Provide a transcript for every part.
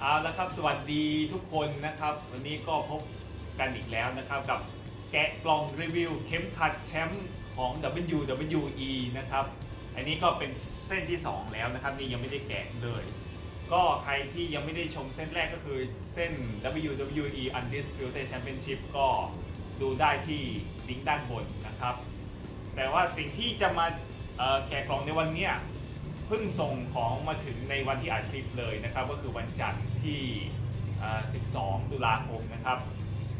เอาละครับสวัสดีทุกคนนะครับ วันนี้ก็พบกันอีกแล้วนะครับ กับแกะกล่องรีวิวเข็มขัดแชมป์ของ WWE นะครับ อันนี้ก็เป็นเส้นที่ 2 แล้วนะครับ นี่ยังไม่ได้แกะเลย ก็ใครที่ยังไม่ได้ชมเส้นแรกก็คือเส้น WWE Undisputed Championship ก็ดูได้ที่ลิงก์ด้านบนนะครับ แต่ว่าสิ่งที่จะมาแกะกล่องในวันเนี้ย เพิ่งส่งของมาถึงในวันที่อัดคลิปเลยนะครับ ก็คือวันจันทร์ที่ 12 ตุลาคมนะครับ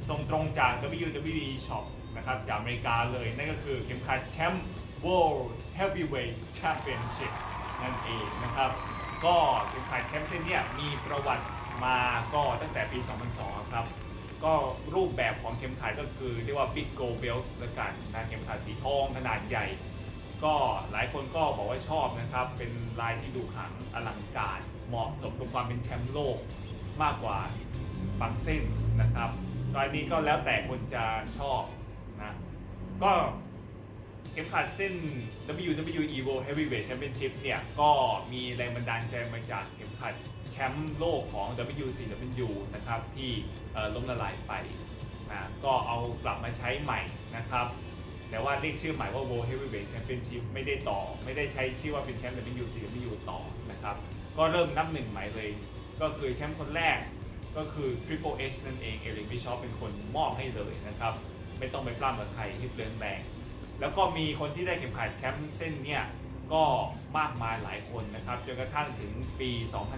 ส่งตรงจาก WWE Shop นะครับจากอเมริกาเลย นั่นก็คือเข็มขัดแชมป์ World Heavyweight Championship นั่นเองนะครับ ก็เข็มขัดแชมป์เส้นเนี้ยมีประวัติมาก็ตั้งแต่ปี 2002 ครับ ก็รูปแบบของเข็มขัดก็คือเรียกว่า Big Gold Belt ละกันนะเข็มขัดสีทองขนาดใหญ่ ก็หลายคนก็บอกว่าชอบนะครับ เป็นลายที่ดูขังอลังการเหมาะสมกับความเป็นแชมป์โลกมากกว่าบางเส้นนะครับรายนี้ก็แล้วแต่คนจะชอบนะก็เข็มขัดเส้น WWE World Heavyweight Championship เนี่ยก็มีแรงบันดาลใจมาจากเข็มขัดแชมป์โลกของ WCW นะครับที่ล้มละลายไปนะก็เอากลับมาใช้ใหม่นะครับ แต่ว่าเรียกชื่อใหม่ว่า World Heavyweight Championship ไม่ได้ต่อ ไม่ได้ใช้ชื่อว่าเป็นแชมป์ WCW ต่อนะครับ ก็เริ่มนับหนึ่งใหม่เลย ก็คือแชมป์คนแรกก็คือ Triple H นั่นเอง เอริกบิชอปเป็นคนมอบให้เลยนะครับ ไม่ต้องไปปล้ำกับใครที่เปลืองแรงแล้วก็มีคนที่ได้เข็มขัดแชมป์เส้นเนี่ยก็มากมายหลายคนนะครับจนกระทั่งถึงปี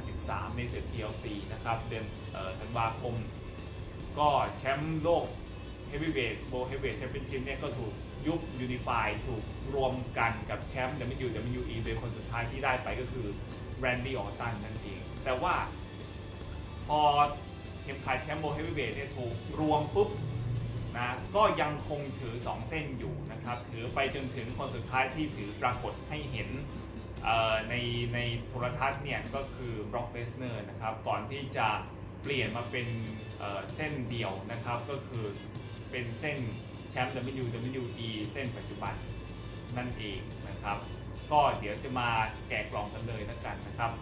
2013 ในศึก TLC นะครับเดือนธันวาคม ก็แชมป์โลก Heavyweight World Heavyweight Championship เนี่ยก็ถูกยุบยูนิฟายถูกรวมกันกับแชมป์ WWE โดยคนสุดท้ายที่ได้ไปก็คือ Randy Orton นั่นเอง แต่ว่าพอเข็มขัดแชมป์โบเฮฟวีเวทเนี่ยถูกรวมปุ๊บนะก็ยังคงถือ 2 เส้นอยู่นะครับ ถือไปจนถึงคนสุดท้ายที่ถือปรากฏให้เห็นในในโทรทัศน์เนี่ยก็คือ Brock Lesnar นะครับ ก่อนที่จะเปลี่ยนมาเป็นเเส้นเดียวนะครับ ก็คือ เป็นเส้นแชมป์ WWE เส้นปัจจุบันนั่นเองนะครับ ก็เดี๋ยวจะมาแกะกล่องกันเลยแล้วกันนะครับ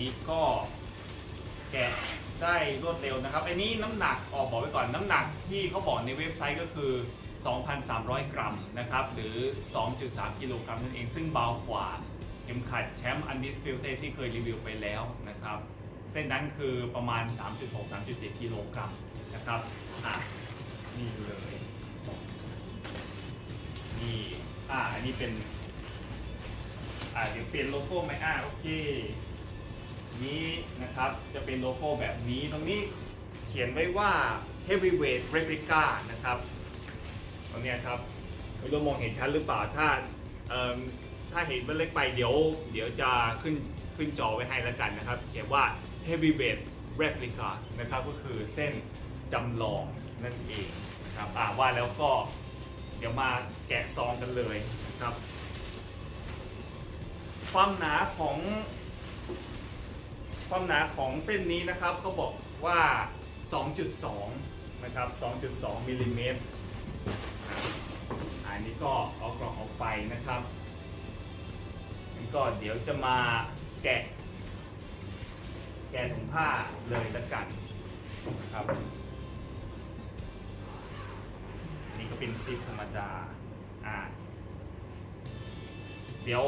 นี้ก็แกะได้รวดเร็วนะครับ อันนี้น้ำหนักออกบอกไว้ก่อนน้ำหนักที่เขาบอกในเว็บไซต์ก็คือ 2,300 กรัมนะครับ หรือ 2.3 กิโลกรัมนั่นเอง ซึ่งเบากว่าเข็มขัดแชมป์ Undisputed ที่เคยรีวิวไปแล้วนะครับ เส้นนั้นคือประมาณ 3.6-3.7 กิโลกรัมนะครับอะนี่เลยนี่อ่าอันนี้เป็นอ่าเดี๋ยวเปลี่ยนโลโก้ไหมอ่าโอเค นี้นะครับจะเป็นโลโก้แบบนี้ตรงนี้เขียนไว้ว่า heavyweight replica นะครับตรงเนี้ยครับไม่รู้มองเห็นชัดหรือเปล่าถ้าถ้าเห็นมันเล็กไปเดี๋ยว เดี๋ยวจะขึ้นขึ้นจอไว้ให้แล้วกันนะครับ เขียนว่า heavyweight replica นะครับก็คือเส้นจำลองนั่นเองนะครับอ่าว่าแล้วก็เดี๋ยวมาแกะซองกันเลยนะครับ ความหนาของ ความหนาของเส้นนี้นะครับเขาบอกว่า 2.2 นะครับ 2.2มิลลิเมตรอันนี้ก็เอากล่องออกไปนะครับงั้นก็เดี๋ยวจะมาแกะ แกะถุงผ้าเลยละกันนะครับนนี้ก็เป็นซิปธรรมดาอ่าเดี๋ยว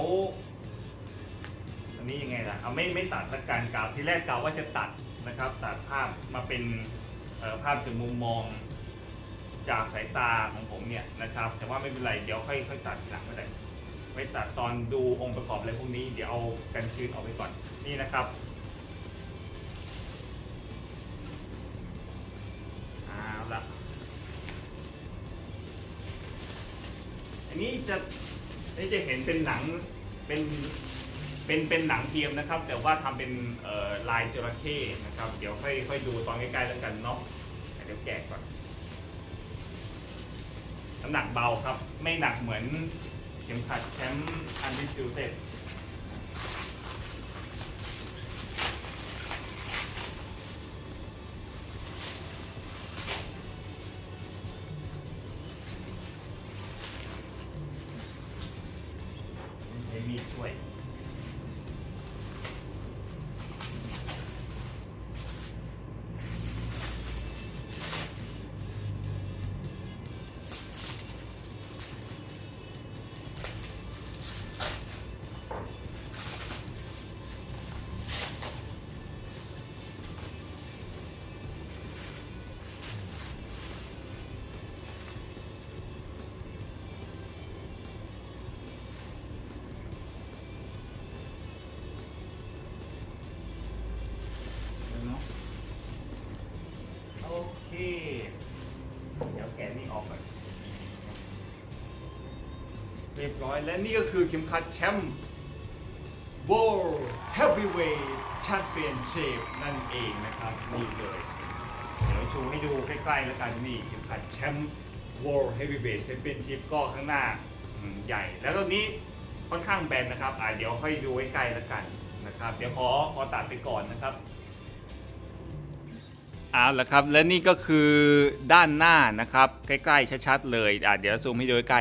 อันนี้ยังไงล่ะเอาไม่ไม่ตัดละกันกล่าวที่แรกกล่าวว่าจะตัดนะครับ ตัดภาพมาเป็นภาพจากมุมมองจากสายตาของผมเนี่ยนะครับ แต่ว่าไม่เป็นไรเดี๋ยวค่อยค่อยตัดหลังก็ได้ไว้ตัดตอนดูองค์ประกอบอะไรพวกนี้เดี๋ยวเอากันชื้นออกไปก่อนนี่นะครับเอาละอันนี้จะนี่จะเห็นเป็นหนังเป็น เป็นเป็นหนังเทียมนะครับ แต่ว่าทำเป็นลายจระเข้นะครับ เดี๋ยวค่อยค่อยดูตอนใกล้ๆแล้วกันเนาะเดี๋ยวแกะก่อนน้ำหนักเบาครับ ไม่หนักเหมือนเข็มขัดแชมป์อันดิสติวเต็ด เค เดี๋ยวแกะนี่ออกก่อนเรียบร้อยและนี่ก็คือเข็มขัดแชมป์ World Heavyweight Championship นั่นเองนะครับ นี่เลย เดี๋ยวชูให้ดูใกล้ๆแล้วกันนี่เข็มขัดแชมป์ World Heavyweight Championship ก็ข้างหน้าใหญ่ แล้วตัวนี้ค่อนข้างแบนนะครับอ่าเดี๋ยวค่อยดูใกล้ๆแล้วกันนะครับ เดี๋ยวขอขอตัดไปก่อนนะครับ เอาละครับและนี่ก็คือด้านหน้านะครับใกล้ๆชัดๆเลยอะเดี๋ยวซูมให้ดูใกล้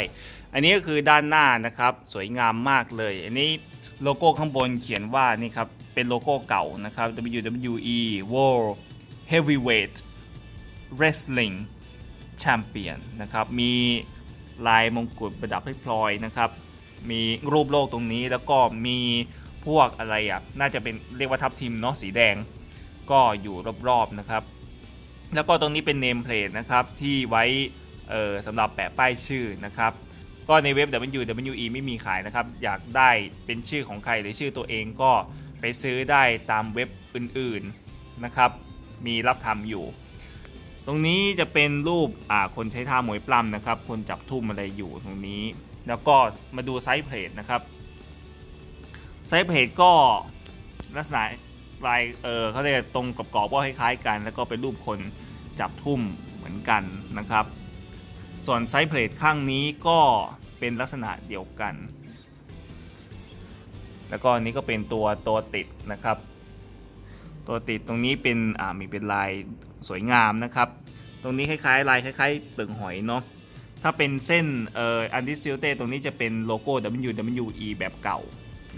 อันนี้ก็คือด้านหน้านะครับสวยงามมากเลย อันนี้โลโก้ข้างบนเขียนว่านี่ครับเป็นโลโก้เก่านะครับ WWE World Heavyweight Wrestling Champion นะครับมีลายมงกุฎประดับให้พลอยนะครับมีรูปโลกตรงนี้แล้วก็มีพวกอะไรอะน่าจะเป็นเรียกว่าทับทิมเนาะสีแดงก็อยู่รอบๆนะครับ แล้วก็ตรงนี้เป็นเนมเพลทนะครับ ที่ไว้สำหรับแปะป้ายชื่อนะครับ ก็ในเว็บ WWE ไม่มีขายนะครับ อยากได้เป็นชื่อของใครหรือชื่อตัวเองก็ไปซื้อได้ตามเว็บอื่นๆนะครับ มีรับทำอยู่ ตรงนี้จะเป็นรูปคนใช้ท่ามวยปล้ำนะครับ คนจับทุ่มอะไรอยู่ตรงนี้ แล้วก็มาดูไซส์เพลทนะครับไซส์เพลทก็ลักษณะ ลายเออเขาเรียกตรงกับกรอบก็คล้ายๆกัน แล้วก็เป็นรูปคนจับทุ่มเหมือนกันนะครับ ส่วนไซส์เพลทข้างนี้ก็เป็นลักษณะเดียวกัน แล้วก็อันนี้ก็เป็นตัวตัวติดนะครับ ตัวติดตรงนี้เป็นอ่ามีเป็นลายสวยงามนะครับ ตรงนี้คล้ายๆ ลายคล้ายๆเปลือกหอยเนาะถ้าเป็นเส้นเอ่อ undisputed ตรงนี้จะเป็นโลโก้ WWE แบบเก่า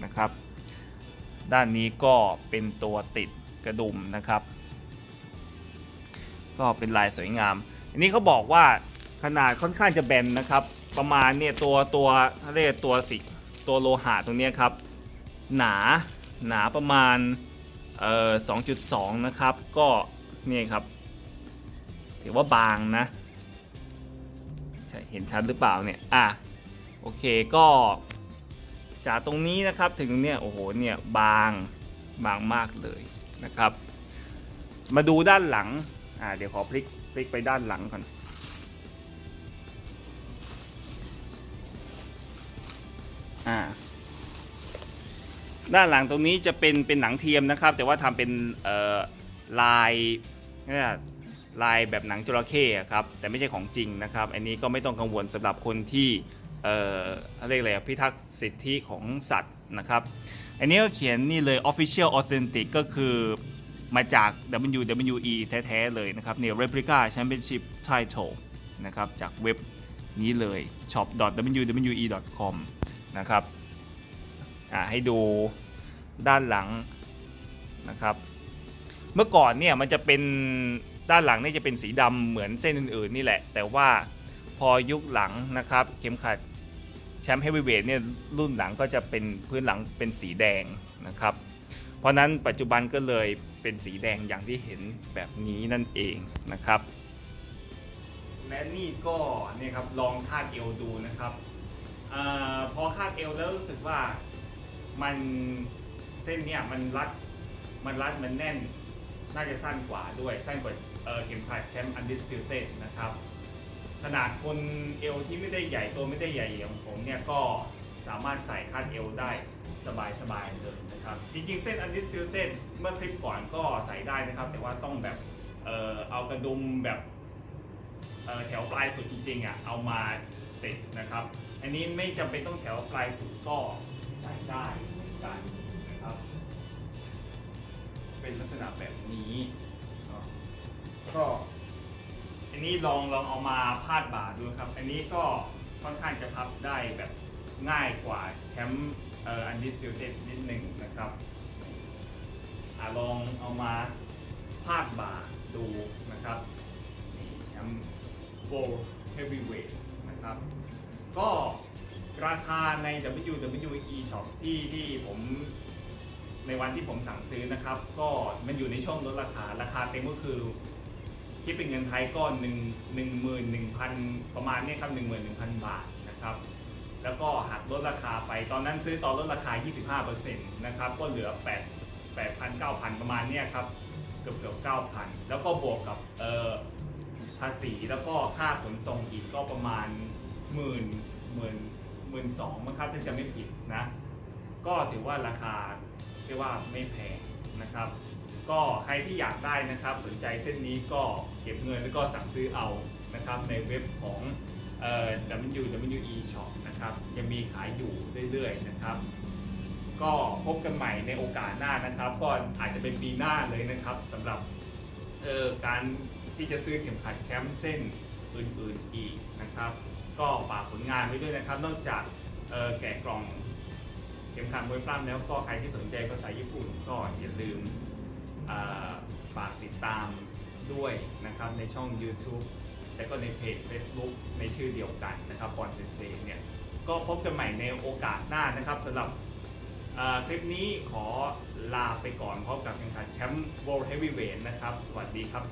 นะครับ ด้านนี้ก็เป็นตัวติดกระดุมนะครับ ก็เป็นลายสวยงาม อันนี้เขาบอกว่าขนาดค่อนข้างจะแบนนะครับ ประมาณเนี่ยตัวตัวเรียกตัวสิตัวโลหะตรงนี้ครับ หนาหนาประมาณเอ่อ2.2 นะครับ ก็เนี่ยครับ ถือว่าบางนะใช่เห็นชัดหรือเปล่าเนี่ย อะ โอเคก็ จากตรงนี้นะครับถึงตรงเนี้ยโอ้โหเนี่ยบางบางมากเลยนะครับ มาดูด้านหลังอ่าเดี๋ยวขอพลิกพลิกไปด้านหลังก่อนอ่าด้านหลังตรงนี้จะเป็นเป็นหนังเทียมนะครับ แต่ว่าทำเป็นเอ่อลายนี่ลายแบบหนังจระเข้ครับแต่ไม่ใช่ของจริงนะครับ อันนี้ก็ไม่ต้องกังวลสำหรับคนที่ เอ่อเขาเรียกอะไรอะพิทักษ์สิทธิของสัตว์นะครับอันนี้ก็เขียนนี่เลย official authentic ก็คือมาจาก WWE แท้ ๆ เลยนะครับเนี่ย replica championship title นะครับจากเว็บนี้เลย shop.wwe.com นะครับอ่าให้ดูด้านหลังนะครับ เมื่อก่อนเนี่ยมันจะเป็นด้านหลังนี่จะเป็นสีดำเหมือนเส้นอื่น ๆ นี่แหละ แต่ว่าพอยุคหลังนะครับ เข็มขัด แชมป์เฮฟวีเวทเนี่ยรุ่นหลังก็จะเป็นพื้นหลังเป็นสีแดงนะครับ เพราะนั้นปัจจุบันก็เลยเป็นสีแดงอย่างที่เห็นแบบนี้นั่นเองนะครับ และนี่ก็เนี่ยครับลองคาดเอวดูนะครับอพอคาดเอวแล้วรู้สึกว่ามันเส้นเนี่ยมันรัดมันรัดมันแน่นน่าจะสั้นกว่าด้วยสั้นกว่าเข็มขัดแชมป์ undisputed นะครับ ขนาดคนเอวที่ไม่ได้ใหญ่ตัวไม่ได้ใหญ่อย่างผมเนี่ยก็สามารถใส่คาดเอวได้สบายๆเลยนะครับ จริงๆ เส้น undisputed เมื่อคลิปก่อนก็ใส่ได้นะครับ แต่ว่าต้องแบบเออเอากระดุมแบบแถวปลายสุดจริงๆอะเอามาติดนะครับ อันนี้ไม่จำเป็นต้องแถวปลายสุดก็ใส่ได้เหมือนกันนะครับ เป็นลักษณะแบบนี้ก็ อันนี้ลองลองเอามาพาดบ่าดูครับ อันนี้ก็ค่อนข้างจะพับได้แบบง่ายกว่าแชมป์เอ่อ undisputed นิดหนึ่งนะครับอลองเอามาพาดบ่าดูนะครับนี่แชมป์ world heavyweight นะครับ ก็ราคาใน WWE Shop ที่ที่ผมในวันที่ผมสั่งซื้อนะครับ ก็มันอยู่ในช่วงลดราคา ราคาเต็มก็คือ คิดเป็นเงินไทยก็หนึ่งหนึ่งหมื่นหนึ่งพันประมาณนี้ครับหนึ่งหมื่นหนึ่งพันบาทนะครับ แล้วก็หักลดราคาไปตอนนั้นซื้อตอนลดราคา 25%นะครับก็เหลือ 8 8,000 9,000 ประมาณนี้ครับ เกือบเกือบ9,000 แล้วก็บวกกับเอ่อภาษีแล้วก็ค่าขนส่งอีกก็ประมาณหมื่นหมื่นหมื่นสองมั้งครับถ้าจะไม่ผิดนะ ก็ถือว่าราคาเรียกว่าไม่แพงนะครับ ก็ใครที่อยากได้นะครับ สนใจเส้นนี้ก็เก็บเงินแล้วก็สั่งซื้อเอานะครับในเว็บของเอ่อ WWE Shop นะครับยังมีขายอยู่เรื่อยๆนะครับ ก็พบกันใหม่ในโอกาสหน้านะครับ ก็อาจจะเป็นปีหน้าเลยนะครับสำหรับเอ่อการที่จะซื้อเข็มขัดแชมป์เส้นอื่นๆอีกนะครับ ก็ฝากผลงานไว้ด้วยนะครับ นอกจากเอ่อแกะกล่องเข็มขัดมวยปล้ำแล้วก็ใครที่สนใจภาษาญี่ปุ่นก็อย่าลืม ฝากติดตามด้วยนะครับในช่อง YouTube และก็ในเพจ Facebook ในชื่อเดียวกันนะครับปอนเซนเซเนี่ยก็พบกันใหม่ในโอกาสหน้านะครับสำหรับคลิปนี้ขอลาไปก่อนพบกับแข่งขันแชมป์ World Heavyweight นะครับ สวัสดีครับ